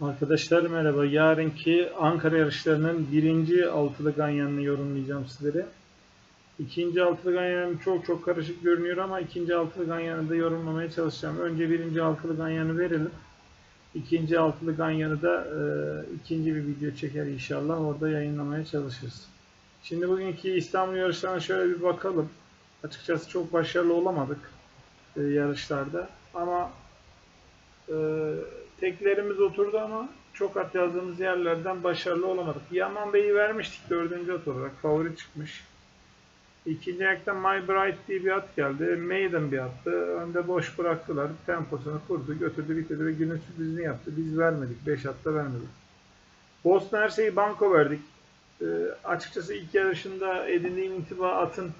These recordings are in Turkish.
Arkadaşlar merhaba. Yarınki Ankara yarışlarının birinci altılı ganyanını yorumlayacağım sizlere. İkinci altılı ganyanı çok çok karışık görünüyor ama ikinci altılı ganyanı da yorumlamaya çalışacağım. Önce birinci altılı ganyanı verelim. İkinci altılı ganyanı da e, ikinci bir video çeker inşallah. Orada yayınlamaya çalışırız. Şimdi bugünkü İstanbul yarışlarına şöyle bir bakalım. Açıkçası çok başarılı olamadık e, yarışlarda. Ama teklerimiz oturdu ama çok at yazdığımız yerlerden başarılı olamadık. Yaman Bey'i vermiştik dördüncü at olarak. Favori çıkmış. İkinci ayakta My Bright diye bir at geldi. Maiden bir attı. Önde boş bıraktılar. Temposunu kurdu, götürdü, bitirdi ve günün sürprizini yaptı. Biz vermedik. Beş atta vermedik. Boston her şeyi banko verdik. E, açıkçası ilk yarışında edindiğim intiba atın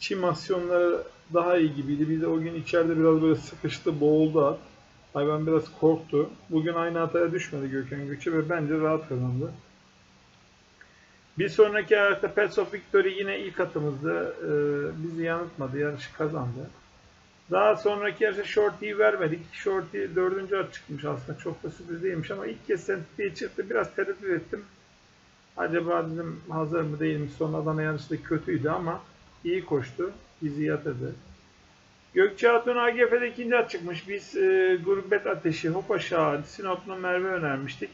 çimasyonları daha iyi gibiydi. Bir de o gün içeride biraz böyle sıkıştı, boğuldu at. Hayvan biraz korktu. Bugün aynı hataya düşmedi Gökhan Göçe ve bence rahat kazandı. Bir sonraki ayakta Pets of Victory yine ilk atımızdı. Ee, bizi yanıltmadı. Yarışı kazandı. Daha sonraki yarışta Shorty'yi vermedik. Shorty dördüncü at çıkmış aslında. Çok da sürpriz değilmiş ama ilk kez Sentity'ye çıktı. Biraz tereddüt ettim. Acaba dedim hazır mı değil mi? Son Adana yarışı da kötüydü ama iyi koştu. Bizi yatırdı. Gökçe Hatun AGF'de ikinci çıkmış. Biz e, Gurbet Ateşi, Hop Aşağı, Sinoplu Merve önermiştik.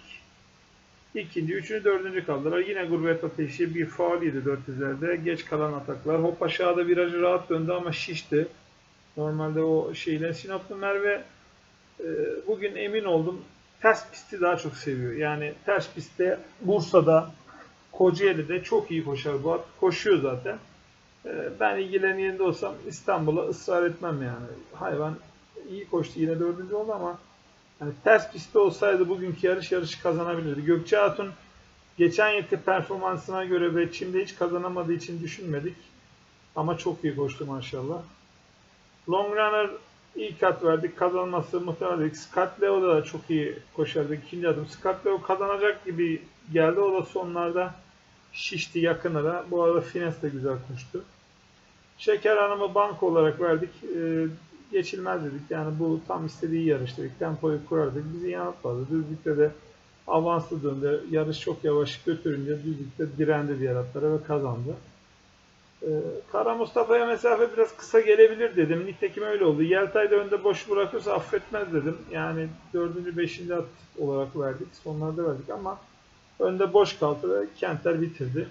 İkinci, üçüncü, dördüncü kaldılar. Yine Gurbet Ateşi bir faal yedi 400'lerde. Geç kalan ataklar. Hop Aşağı'da virajı rahat döndü ama şişti. Normalde o şeyle Sinoplu Merve e, bugün emin oldum ters pisti daha çok seviyor. Yani ters pistte Bursa'da Kocaeli'de çok iyi koşar bu at. Koşuyor zaten. Ee, Ben ilgilerin yerinde olsam İstanbul'a ısrar etmem yani. Hayvan iyi koştu yine dördüncü oldu ama hani ters pistte olsaydı bugünkü yarış yarışı kazanabilirdi. Gökçe Hatun geçen yılki performansına göre ve Çim'de hiç kazanamadığı için düşünmedik. Ama çok iyi koştu maşallah. Long Runner ilk at verdik. Kazanması muhtemelen Scott Leo da çok iyi koşardı. ikinci adım. Scott Leo kazanacak gibi geldi. O da sonlarda şişti yakın ara. Bu arada Fines de güzel koştu. Şeker Hanım'ı banko olarak verdik. Ee, geçilmez dedik. Yani bu tam istediği yarış dedik. Tempoyu kurardık. Bizi yanıltmadı. Düzlükte de avanslı döndü. Yarış çok yavaş götürünce düzlükte direndi diğer atlara ve kazandı. Ee, Kara Mustafa'ya mesafe biraz kısa gelebilir dedim. Nitekim öyle oldu. Yeltay da önde boş bırakırsa affetmez dedim. Yani dördüncü, beşinci at olarak verdik. Sonlarda verdik ama önde boş kaldı ve Kenter bitirdi.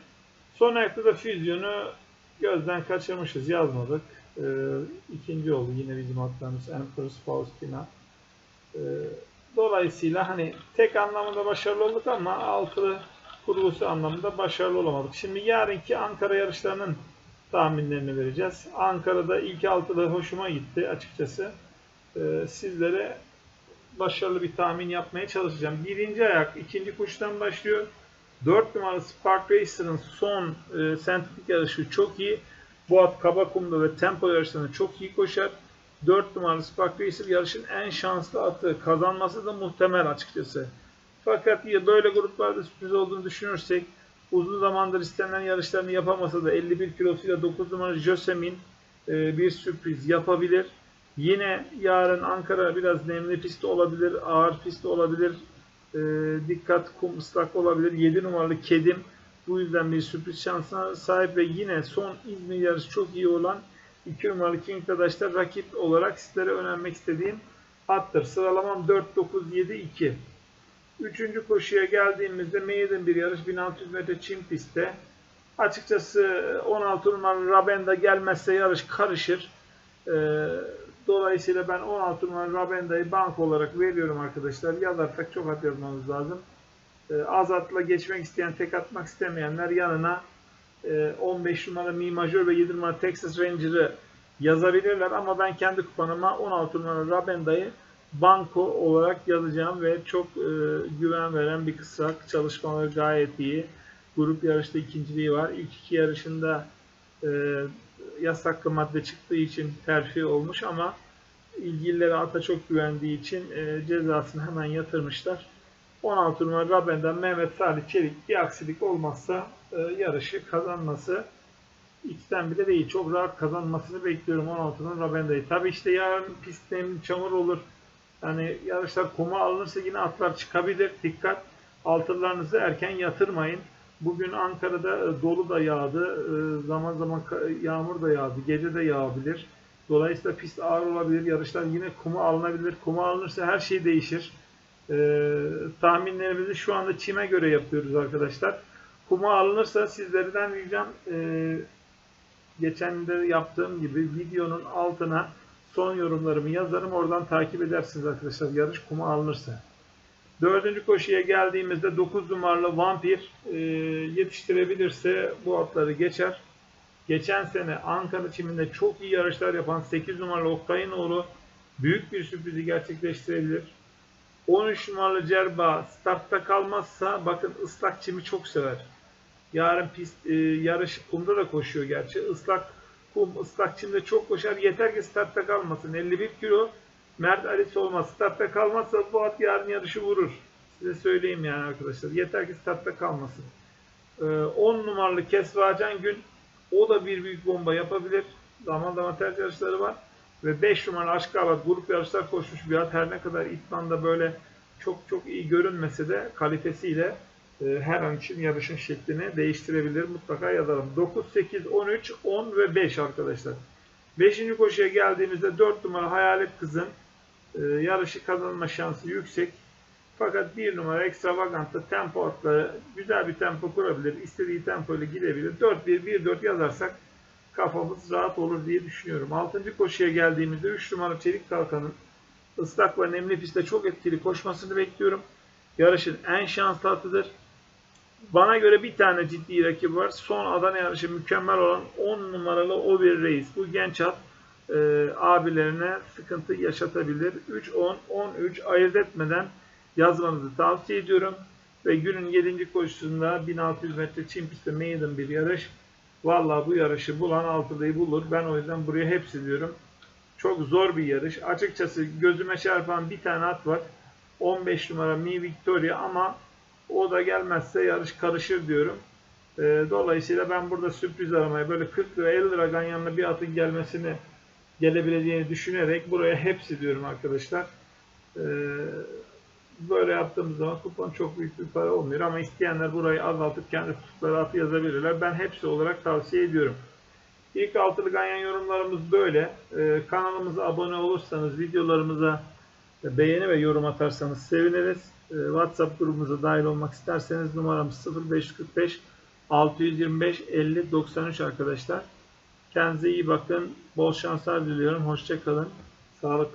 Son ayakta da füzyonu gözden kaçırmışız. Yazmadık. Ee, ikinci oldu yine bizim atlarımız Empress Faustina. Ee, dolayısıyla hani tek anlamında başarılı olduk ama altılı kurgusu anlamında başarılı olamadık. Şimdi yarınki Ankara yarışlarının tahminlerini vereceğiz. Ankara'da ilk altılı hoşuma gitti açıkçası. Ee, sizlere başarılı bir tahmin yapmaya çalışacağım. Birinci ayak ikinci koşudan başlıyor. 4 numaralı Spark Racer'ın son e, sentetik yarışı çok iyi. Bu at kaba kumda ve tempo yarışlarında çok iyi koşar. 4 numaralı Spark Racer yarışın en şanslı atı. Kazanması da muhtemel açıkçası. Fakat ya böyle gruplarda sürpriz olduğunu düşünürsek uzun zamandır istenen yarışlarını yapamasa da 51 kilosuyla 9 numaralı Josemin e, bir sürpriz yapabilir. Yine yarın Ankara biraz nemli pist olabilir, ağır pist olabilir. E, dikkat kum ıslak olabilir. 7 numaralı Kedim bu yüzden bir sürpriz şansına sahip ve yine son İzmir yarışı çok iyi olan 2 numaralı King Dadaş'ta rakip olarak sizlere önermek istediğim attır. Sıralamam 4, 9, 7, 2. Üçüncü koşuya geldiğimizde Maiden bir yarış 1600 metre çim pistte. Açıkçası 16 numaralı Rabenda gelmezse yarış karışır. Ee, dolayısıyla ben 16 numaralı Rabenda'yı bank olarak veriyorum arkadaşlar. Yazarsak çok at yazmamız lazım. Ee, Azat'la geçmek isteyen, tek atmak istemeyenler yanına e, 15 numaralı Mi Major ve 7 numaralı Texas Ranger'ı yazabilirler. Ama ben kendi kupanıma 16 numaralı Rabenda'yı banko olarak yazacağım ve çok e, güven veren bir kısrak. Çalışmaları gayet iyi. Grup yarışta ikinciliği var. İlk iki yarışında e, yas hakkı madde çıktığı için terfi olmuş ama ilgililere ata çok güvendiği için e, cezasını hemen yatırmışlar. 16 numara Raben'den Mehmet Salih Çelik bir aksilik olmazsa e, yarışı kazanması içten bile değil. Çok rahat kazanmasını bekliyorum 16 numara Rabenda'yı. Tabi işte yarın pist çamur olur. Hani yarışlar kuma alınırsa yine atlar çıkabilir. Dikkat. Altırlarınızı erken yatırmayın. Bugün Ankara'da e, dolu da yağdı. E, Zaman zaman yağmur da yağdı. Gece de yağabilir. Dolayısıyla pist ağır olabilir. Yarışlar yine kuma alınabilir. Kuma alınırsa her şey değişir. E, tahminlerimizi şu anda çime göre yapıyoruz arkadaşlar. Kuma alınırsa sizlerden ricam e, geçen de yaptığım gibi videonun altına son yorumlarımı yazarım. Oradan takip edersiniz arkadaşlar yarış kuma alınırsa. Dördüncü koşuya geldiğimizde 9 numaralı Vampir e, yetiştirebilirse bu atları geçer. Geçen sene Ankara çiminde çok iyi yarışlar yapan 8 numaralı Oktay'ın oğlu büyük bir sürprizi gerçekleştirebilir. 13 numaralı Cerba startta kalmazsa bakın ıslak çimi çok sever. Yarın pist e, yarışı kumda da koşuyor gerçi. Islak kum, ıslak çimde çok koşar. Yeter ki startta kalmasın. 51 kilo Mert Alis olmaz. Startta kalmazsa bu at yarın yarışı vurur. Size söyleyeyim yani arkadaşlar. Yeter ki startta kalmasın. Ee, 10 numaralı Kesvacan Gün o da bir büyük bomba yapabilir. Zaman zaman ters yarışları var. Ve 5 numaralı Aşk Avat grup yarışlar koşmuş bir at. Her ne kadar İtman'da böyle çok çok iyi görünmese de kalitesiyle e, her an için yarışın şeklini değiştirebilir. Mutlaka yazalım. 9, 8, 13, 10 ve 5 arkadaşlar. 5. koşuya geldiğimizde 4 numara Hayalet Kız'ın e, yarışı kazanma şansı yüksek. Fakat 1 numara Extravagant'ta tempo atları güzel bir tempo kurabilir. istediği tempo ile gidebilir. 4-1-1-4 yazarsak kafamız rahat olur diye düşünüyorum. 6. koşuya geldiğimizde 3 numara Çelik Kalkan'ın ıslak ve nemli pistte çok etkili koşmasını bekliyorum. Yarışın en şanslı atıdır. Bana göre bir tane ciddi rakip var. Son Adana yarışı mükemmel olan 10 numaralı o bir reis. Bu genç at e, abilerine sıkıntı yaşatabilir. 3-10, 13 ayırt etmeden yazmanızı tavsiye ediyorum. Ve günün 7. koşusunda 1600 metre çim pistte maiden bir yarış. Vallahi bu yarışı bulan altılıyı bulur. Ben o yüzden buraya hepsi diyorum. Çok zor bir yarış. Açıkçası gözüme çarpan bir tane at var. 15 numara Mi Victoria ama o da gelmezse yarış karışır diyorum. Ee, dolayısıyla ben burada sürpriz aramaya böyle 40 lira 50 lira ganyanla bir atın gelmesini gelebileceğini düşünerek buraya hepsi diyorum arkadaşlar. Ee, böyle yaptığımız zaman kupon çok büyük bir para olmuyor ama isteyenler burayı azaltıp kendi tuttukları atı yazabilirler. Ben hepsi olarak tavsiye ediyorum. İlk altılı ganyan yorumlarımız böyle. Ee, kanalımıza abone olursanız, videolarımıza beğeni ve yorum atarsanız seviniriz. Ee, WhatsApp grubumuza dahil olmak isterseniz numaramız 0545 625 50 93 arkadaşlar. Kendinize iyi bakın. Bol şanslar diliyorum. Hoşçakalın. Sağlıklı